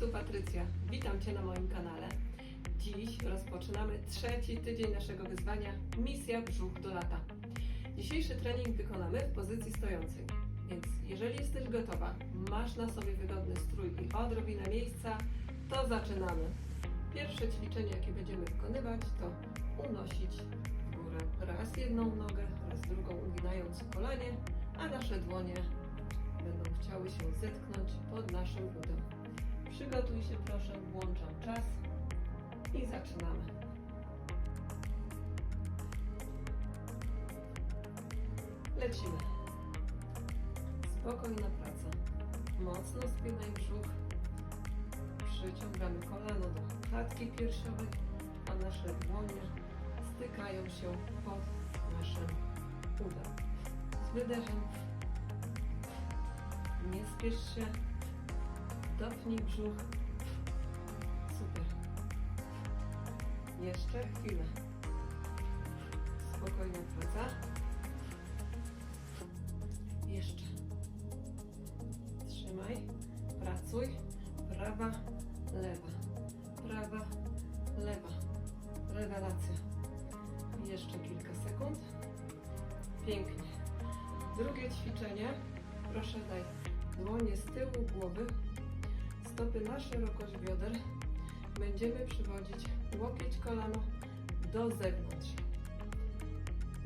tu Patrycja. Witam Cię na moim kanale. Dziś rozpoczynamy trzeci tydzień naszego wyzwania Misja Brzuch do lata. Dzisiejszy trening wykonamy w pozycji stojącej. Więc jeżeli jesteś gotowa, masz na sobie wygodny strój i odrobinę miejsca, to zaczynamy. Pierwsze ćwiczenie, jakie będziemy wykonywać, to unosić w górę raz jedną nogę, raz drugą uginając kolanie, a nasze dłonie będą chciały się zetknąć pod naszym udem. Przygotuj się proszę, włączam czas i zaczynamy. Lecimy. Spokojna praca. Mocno spinaj brzuch. Przyciągamy kolano do klatki piersiowej, a nasze dłonie stykają się pod naszym udem. Z wydechem nie spiesz się. Dopnij brzuch. Super. Jeszcze chwilę. Spokojna praca. Jeszcze. Trzymaj. Pracuj. Prawa, lewa. Prawa, lewa. Rewelacja. Jeszcze kilka sekund. Pięknie. Drugie ćwiczenie. Proszę daj dłonie z tyłu głowy, stopy na szerokość bioder. Będziemy przywodzić łokieć kolano do zewnątrz.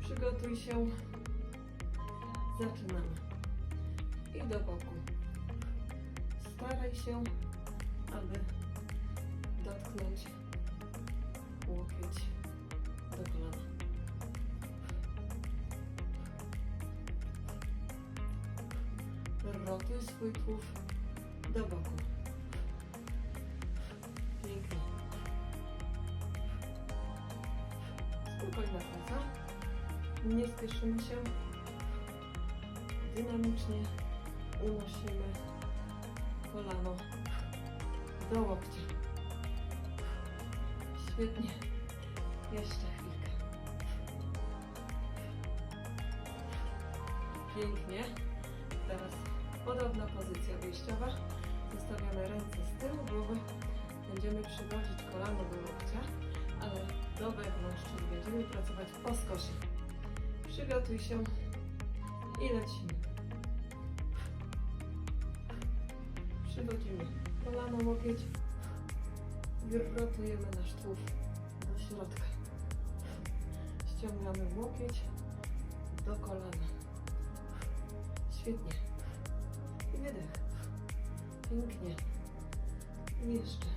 Przygotuj się. Zaczynamy. I do boku. Staraj się, aby dotknąć łokieć do kolana. Rotuj swój tułów do boku. Pięknie. Spokojna praca. Nie spieszymy się. Dynamicznie unosimy kolano do łokcia. Świetnie. Jeszcze chwilkę. Pięknie. Teraz podobna pozycja wyjściowa. Zostawiamy ręce z tyłu głowy. Będziemy przywodzić kolano do łokcia, ale do wewnątrz, czyli będziemy pracować po skosie. Przygotuj się i lecimy. Przywodzimy kolano, łokieć. Rotujemy nasz tułów do środka. Ściągamy łokieć do kolana. Świetnie. I wydech. Pięknie. I jeszcze.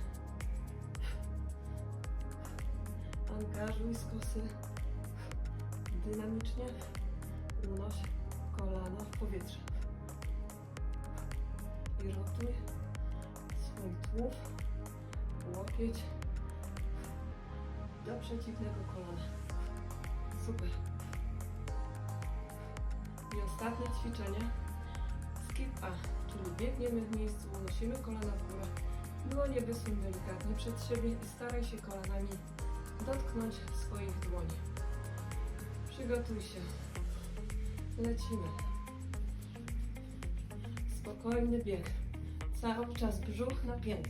Angażuj skosy. Dynamicznie unoś kolana w powietrze. I rotuj swój tułów, łokieć do przeciwnego kolana. Super. I ostatnie ćwiczenie. Skip A, czyli biegniemy w miejscu, unosimy kolana w górę. Dłonie wysuń delikatnie przed siebie i staraj się kolanami dotknąć swoich dłoni. Przygotuj się. Lecimy. Spokojny bieg. Cały czas brzuch napięty.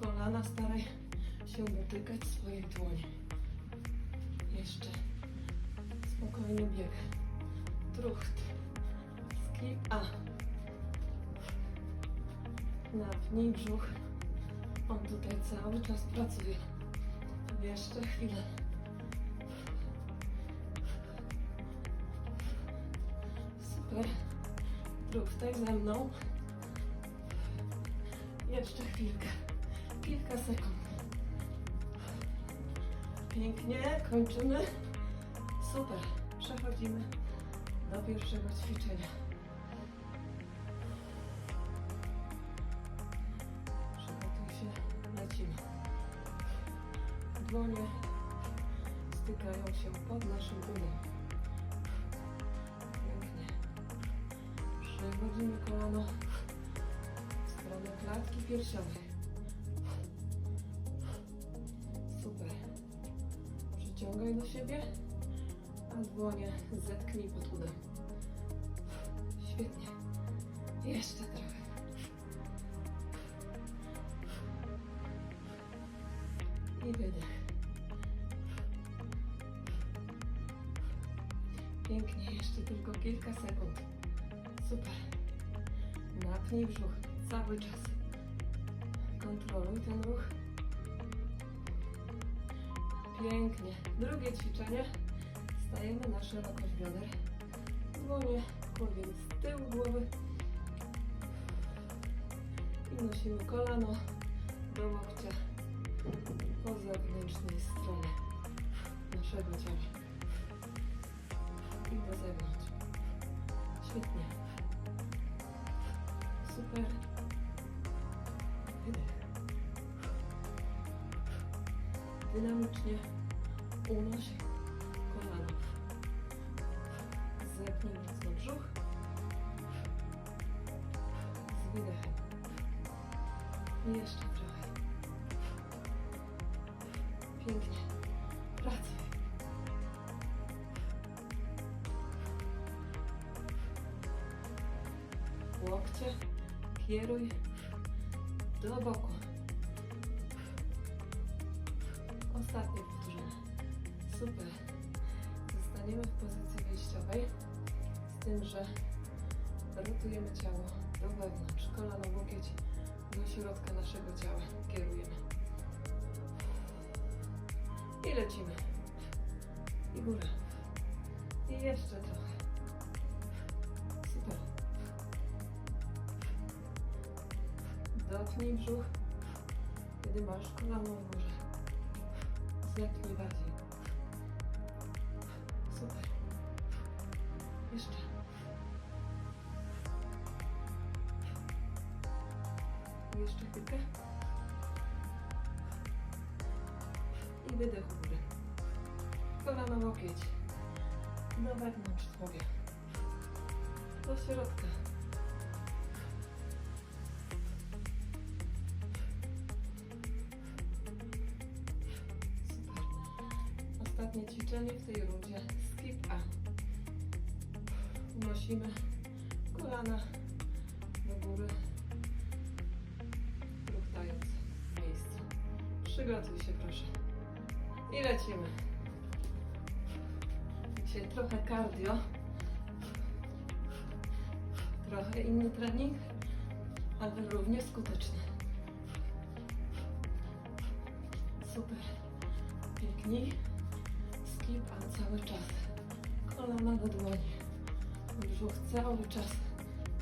Kolana staraj się dotykać swoich dłoni. Jeszcze. Spokojny bieg. Trucht. Skip A. Napnij brzuch. On tutaj cały czas pracuje. Jeszcze chwilę. Super. Truchtaj ze mną. Jeszcze chwilkę. Kilka sekund. Pięknie, kończymy. Super. Przechodzimy do pierwszego ćwiczenia. Dłonie stykają się pod naszym udem. Pięknie. Przechodzimy kolano w stronę klatki piersiowej. Super. Przyciągaj do siebie, a dłonie zetknij pod udem. Świetnie. Jeszcze trochę. I wydech. Pięknie, jeszcze tylko kilka sekund. Super. Napnij brzuch cały czas. Kontroluj ten ruch. Pięknie. Drugie ćwiczenie. Stajemy na szerokość bioder. Dłonie kładziemy z tyłu głowy. I nosimy kolano do łokcia po zewnętrznej stronie naszego ciała. I do zewnątrz. Świetnie. Super. Dynamicznie unoś kolano. Zepnij mocno brzuch. Z wydechem. I jeszcze trochę. Pięknie. Kieruj do boku. Ostatnie powtórzenie. Super. Zostaniemy w pozycji wyjściowej z tym, że rotujemy ciało do wewnątrz. Kolano, łokieć do środka naszego ciała kierujemy. I lecimy. I góra. I jeszcze trochę. Dotknij brzuch, kiedy masz kolano w górze. Zepnij bardziej. Super. Jeszcze. Jeszcze chwilkę. I wydech u góry. Kolano łokieć. Do wewnątrz tłowie. Do środka. Ostatnie ćwiczenie w tej rundzie. Skip A. Unosimy kolana do góry, ruchtając w miejscu. Przygotuj się proszę. I lecimy. Dzisiaj trochę cardio. Trochę inny trening, ale równie skuteczny. Super. Piękniej. Skip, a cały czas. Kolana do dłoni. Brzuch cały czas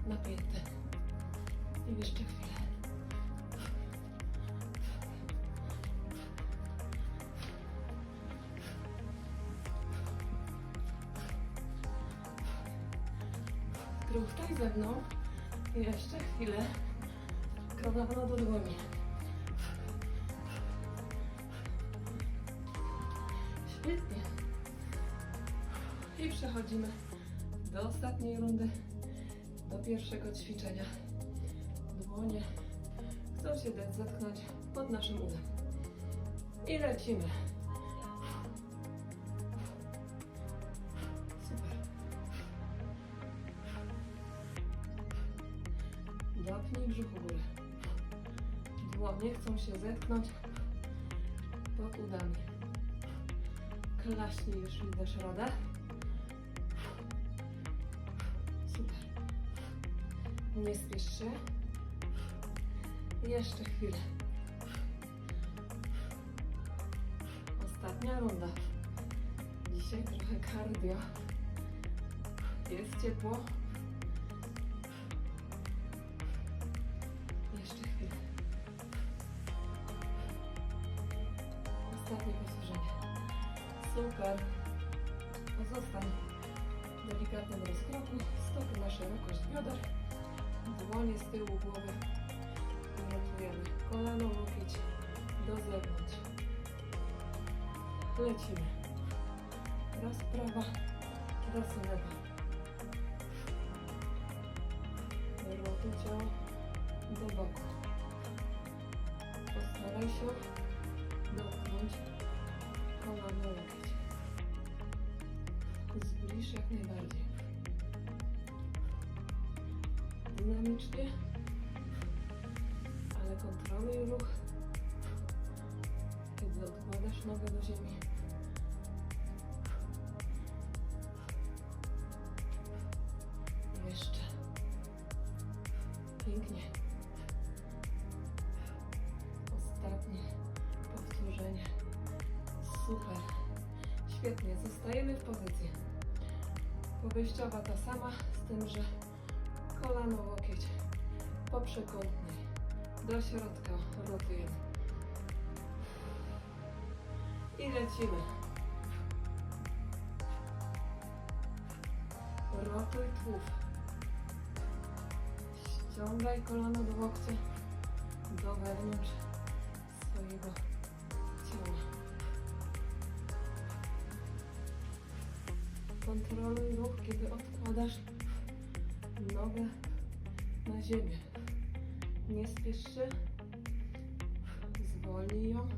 napięty. I jeszcze chwilę. Ruchtaj ze mną. I jeszcze chwilę. Kolana do dłoni. Świetnie. I przechodzimy do ostatniej rundy, do pierwszego ćwiczenia. Dłonie chcą się dać zatknąć pod naszym udem. I lecimy. Super. Dopnij brzuch u góry. Dłonie chcą się zetknąć pod udami. Klaśnij, jeśli dasz radę. Nie spiesz się. Jeszcze chwilę. Ostatnia runda. Dzisiaj trochę cardio. Jest ciepło. Jeszcze chwilę. Ostatnie powtórzenie. Super. Pozostań w delikatnym rozkroku. Stopy na szerokość bioder. Dłonie z tyłu głowy. I rotujemy. Kolano, łokieć do zewnątrz. Lecimy. Raz prawa, raz lewa. Rotuj ciało do boku. Postaraj się dotknąć kolano łokieć. Zbliż jak najbardziej. Dynamicznie, ale kontroluj ruch, kiedy odkładasz nogę do ziemi. Jeszcze. Pięknie. Ostatnie powtórzenie. Super. Świetnie. Zostajemy w pozycji. Powejściowa ta sama, z tym, że kolano, łokieć po przekątnej do środka rotujemy. I lecimy. Rotuj tułów. Ściągaj kolano do łokcia do wewnątrz swojego ciała. Kontroluj ruch, kiedy odkładasz nogę na ziemię. Nie spiesz się. Zwolnij ją.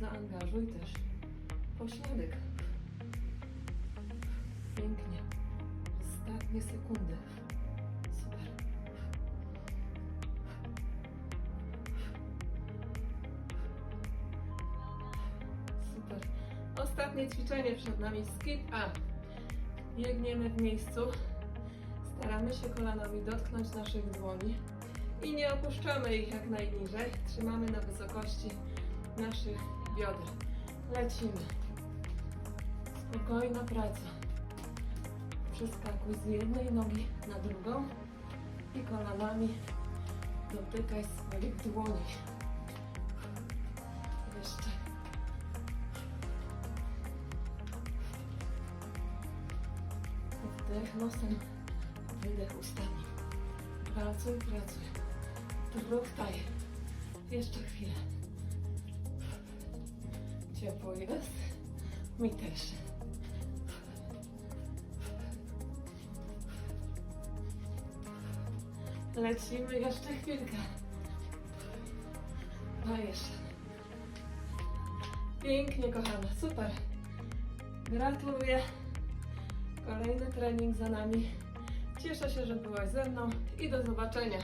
Zaangażuj też pośladek. Pięknie. Ostatnie sekundy. Super. Super. Ostatnie ćwiczenie przed nami. Skip up. Biegniemy w miejscu. Staramy się kolanami dotknąć naszych dłoni i nie opuszczamy ich jak najniżej. Trzymamy na wysokości naszych bioder. Lecimy. Spokojna praca. Przeskakuj z jednej nogi na drugą i kolanami dotykaj swoich dłoni. Nosem, wydech ustami. Pracuj, pracuj. Druk taje. Jeszcze chwilę. Ciepło jest. Mi też. Lecimy jeszcze chwilkę. Dajesz. Pięknie, kochana. Super. Gratuluję. Kolejny trening za nami. Cieszę się, że byłaś ze mną i do zobaczenia.